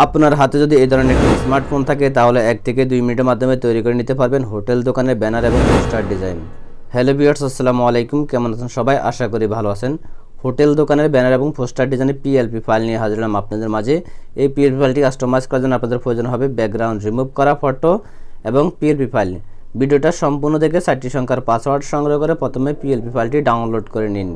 আপনার হাতে যদি এই ধরনের একটি স্মার্টফোন থাকে, তাহলে এক থেকে দুই মিনিটের মাধ্যমে তৈরি করে নিতে পারবেন হোটেল দোকানের ব্যানার এবং পোস্টার ডিজাইন। হ্যালো বিয়ার্স আসসালামু আলাইকুম। কেমন আছেন সবাই? আশা করি ভালো আছেন। হোটেল দোকানের ব্যানার এবং পোস্টার ডিজাইনের পিএলপি ফাইল নিয়ে হাজির হলাম আপনাদের মাঝে। এই পিএলপি ফাইলটি কাস্টমাইজ করার জন্য আপনাদের প্রয়োজন হবে ব্যাকগ্রাউন্ড রিমুভ করা ফটো এবং পিএলপি ফাইল ভিডিওটা সম্পূর্ণ দেখে চারটি সংখ্যার পাসওয়ার্ড সংগ্রহ করে প্রথমে পিএলপি ফাইলটি ডাউনলোড করে নিন।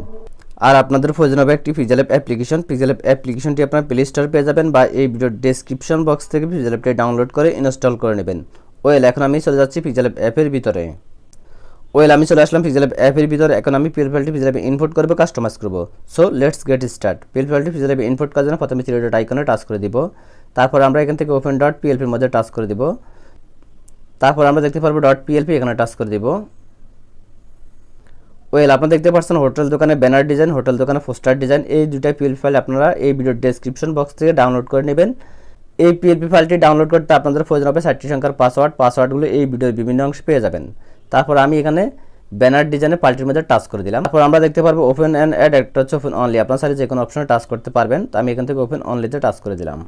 আর আপনাদের প্রয়োজন হবে একটি পিজেল অ্যাপ অ্যাপ্লিকেশন পিজেল অ্যাপ অ্যাপ্লিকেশনটি আপনার প্লে স্টোর পেয়ে যাবেন বা এই ভিডিওর ডেসক্রিপশন বক্স থেকে পিজেল অ্যাপটি ডাউনলোড করে ইনস্টল করে নেবেন। ওয়েল এখন আমি চলে যাচ্ছি পিজেল অ্যাপ অ্যাপের ভিতরে। ওয়েল আমি চলে আসলাম পিজেল অ্যাপের ভিতরে। এখন আমি পিএল ফাইলটি পিজেল অ্যাপে ইনপুট করব কাস্টমাইজ করব। So let's get start PL ফাইলটি পিজেল অ্যাপে ইনপুট করার জন্য প্রথমে থ্রি ডট আইকনে টাচ করে দিব। তারপর আমরা এখান থেকে ওপেন ডট পিএলপির মধ্যে টাচ করে দিব। তারপর আমরা দেখতে পারব ডট পিএলপি এখানে টাচ করে দিব। ওয়েল আপনারা দেখতে পাচ্ছেন হোটেল দোকানে ব্যানার ডিজাইন হোটেল দোকানে পোস্টার ডিজাইন এই দুটা পিএলপি ফাইল আপনারা এই ভিডিওর ডেসক্রিপশন বক্স থেকে ডাউনলোড করে নেবেন। এই পিএলপি ফাইলটি ডাউনলোড করতে আপনাদের প্রয়োজন হবে ষাটটি সংখ্যার পাসওয়ার্ড পাসওয়ার্ডগুলো এই ভিডিওর বিভিন্ন অংশে পেয়ে যাবেন। তারপর আমি এখানে ব্যানার ডিজাইনে পাল্টির মধ্যে টাচ করে দিলাম। তারপর আমরা দেখতে পারব ওপেন অ্যান্ড অ্যাড একটা হচ্ছে ওপেন অনলি আপনার সাথে যে কোনো অপশনে টাচ করতে পারবেন। তো আমি এখান থেকে ওপেন অনলিতে টাচ করে দিলাম।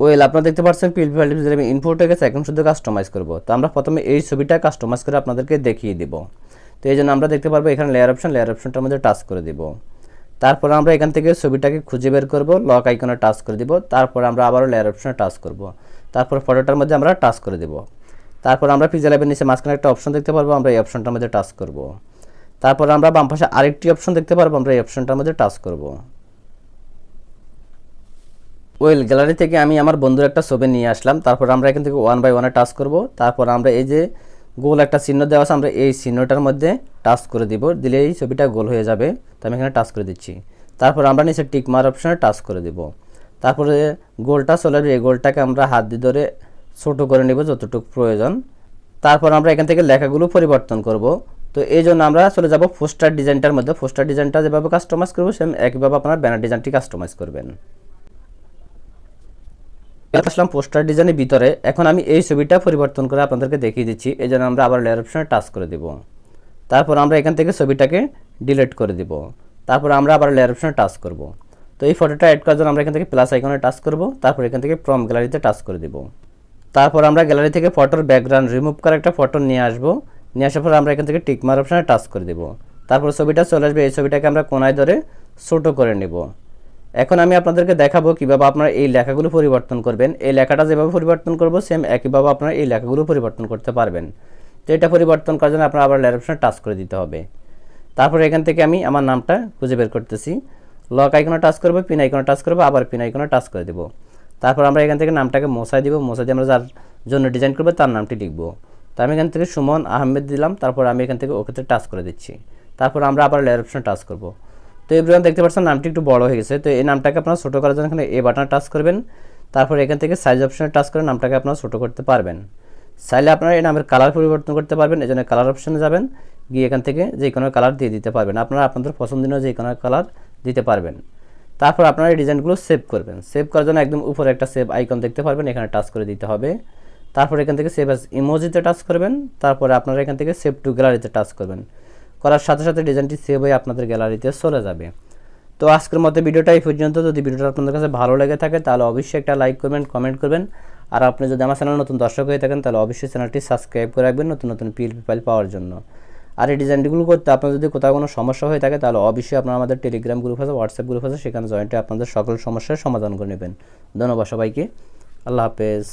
ওয়েল আপনারা দেখতে পাচ্ছেন যদি আমি গেছে এখন শুধু কাস্টমাইজ করব। তো আমরা প্রথমে এই ছবিটা কাস্টমাইজ করে আপনাদেরকে দেখিয়ে দিব। তো এই জন্য আমরা দেখতে পারব এখানে লেয়ার অপশন লেয়ার অপশনটার মধ্যে টাচ করে দিব। তারপর আমরা এখান থেকে ছবিটাকে খুঁজে বের করব লক আইকনে টাচ করে দিব। তারপর আমরা আবারও লেয়ার অপশনে টাচ করব। তারপর ফটোটার মধ্যে আমরা টাচ করে দিব। তারপর আমরা পিজা ল্যাবের নিচে মাঝখানে একটা অপশন দেখতে পারব, আমরা এই অপশনটার মধ্যে টাচ করব। তারপর আমরা বাম পাশে আরেকটি অপশন দেখতে পারব, আমরা এই অপশনটার মধ্যে টাচ করব। ওয়েল গ্যালারি থেকে আমি আমার বন্ধুর একটা ছবি নিয়ে আসলাম। তারপর আমরা এখান থেকে ওয়ান বাই ওয়ানে টাচ করব। তারপর আমরা এই যে গোল একটা চিহ্ন দেওয়া আছে, আমরা এই চিহ্নটার মধ্যে টাচ করে দিব। দিলে এই ছবিটা গোল হয়ে যাবে। তো আমি এখানে টাচ করে দিচ্ছি। তারপর আমরা নিচে টিক মার অপশনে টাচ করে দিব। তারপরে গোলটা চলে আসবে এই গোলটাকে আমরা হাত দিয়ে ধরে ছোটো করে নেব যতটুকু প্রয়োজন। তারপর আমরা এখান থেকে লেখাগুলো পরিবর্তন করব। তো এই জন্য আমরা চলে যাব পোস্টার ডিজাইনটার মধ্যে। পোস্টার ডিজাইনটা যেভাবে কাস্টমাইজ করব সেম একইভাবে আপনার ব্যানার ডিজাইনটি কাস্টমাইজ করবেন। আসলাম পোস্টার ডিজাইনের ভিতরে। এখন আমি এই ছবিটা পরিবর্তন করে আপনাদেরকে দেখিয়ে দিচ্ছি। এই জন্য আমরা আবার লেয়ার অপশনে টাচ করে দিব। তারপর আমরা এখান থেকে ছবিটাকে ডিলিট করে দিব। তারপর আমরা আবার লেয়ার অপশনে টাচ করব। তো এই ফটোটা অ্যাড করার জন্য আমরা এখান থেকে প্লাস আইকনে টাচ করব। তারপর এখান থেকে ফ্রম গ্যালারিতে টাচ করে দিব। তারপর আমরা গ্যালারি থেকে ফটোর ব্যাকগ্রাউন্ড রিমুভ করে একটা ফটো নিয়ে আসব। নিয়ে আসার পর আমরা এখান থেকে টিকমার অপশনে টাচ করে দিব। তারপর ছবিটা চলে আসবে। এই ছবিটাকে আমরা কোনায় ধরে ছোটো করে নেব। এখন আমি আপনাদেরকে দেখাবো কীভাবে আপনারা এই লেখাগুলো পরিবর্তন করবেন। এই লেখাটা যেভাবে পরিবর্তন করব সেম একইভাবে আপনারা এই লেখাগুলো পরিবর্তন করতে পারবেন। তো এটা পরিবর্তন করার জন্য আপনারা আবার লেয়ার টাচ করে দিতে হবে। তারপর এখান থেকে আমি আমার নামটা খুঁজে বের করতেছি। লক আইকনে টাচ করব পিন আইকনে টাচ করব, আবার পিন আইকনে টাচ করে দেবো। তারপর আমরা এখান থেকে নামটাকে মশাই দিব মশাই দিয়ে আমরা যার জন্য ডিজাইন করব তার নামটি লিখব। তো আমি এখান থেকে সুমন আহমেদ দিলাম, তারপর আমি এখান থেকে ওকে টাচ করে দিচ্ছি। তারপর আমরা আবার লেয়ার অপশনে টাচ করব। তো এভরিওয়ান দেখতে পাচ্ছেন, নামটি একটু বড় হয়ে গেছে। তো এই নামটাকে আপনারা ছোটো করার জন্য এখানে এ বাটনে টাচ করবেন। তারপর এখান থেকে সাইজ অপশনে টাচ করে নামটাকে আপনারা ছোটো করতে পারবেন। চাইলে আপনারা এই নামের কালার পরিবর্তন করতে পারবেন, এই জন্য কালার অপশনে যাবেন। গিয়ে এখান থেকে যে কোনো কালার দিয়ে দিতে পারবেন। আপনারা আপনাদের পছন্দনীয় যে কোনো কালার দিতে পারবেন। তারপর আপনারা এই ডিজাইনগুলো সেভ করবেন। সেভ করার জন্য একদম উপরে একটা সেভ আইকন দেখতে পারবেন, এখানে টাচ করে দিতে হবে। তারপর এখান থেকে সেভ অ্যাজ ইমোজিতে টাচ করবেন। তারপরে আপনারা এখান থেকে সেভ টু গ্যালারিতে টাচ করবেন। করার সাথে সাথে ডিজাইনটি সেভ হয়ে আপনাদের গ্যালারিতে চলে যাবে। তো আজকের মতো ভিডিওটা এই পর্যন্ত। যদি ভিডিওটা আপনাদের কাছে ভালো লেগে থাকে, তাহলে অবশ্যই একটা লাইক করবেন কমেন্ট করবেন। আর আপনি যদি আমার চ্যানেল নতুন দর্শক হয়ে থাকেন, তাহলে অবশ্যই চ্যানেলটি সাবস্ক্রাইব করে রাখবেন নতুন নতুন পিএলপি ফাইল পাওয়ার জন্য। আর এই ডিজাইনগুলো করতে আপনার যদি কোথাও কোনো সমস্যা হয়ে থাকে, তাহলে অবশ্যই আপনারা আমাদের টেলিগ্রাম গ্রুপ আছে হোয়াটসঅ্যাপ গ্রুপ আছে, সেখানে জয়েন্টে আপনাদের সকল সমস্যার সমাধান করে নেবেন। ধন্যবাদ সবাইকে। আল্লাহ হাফেজ।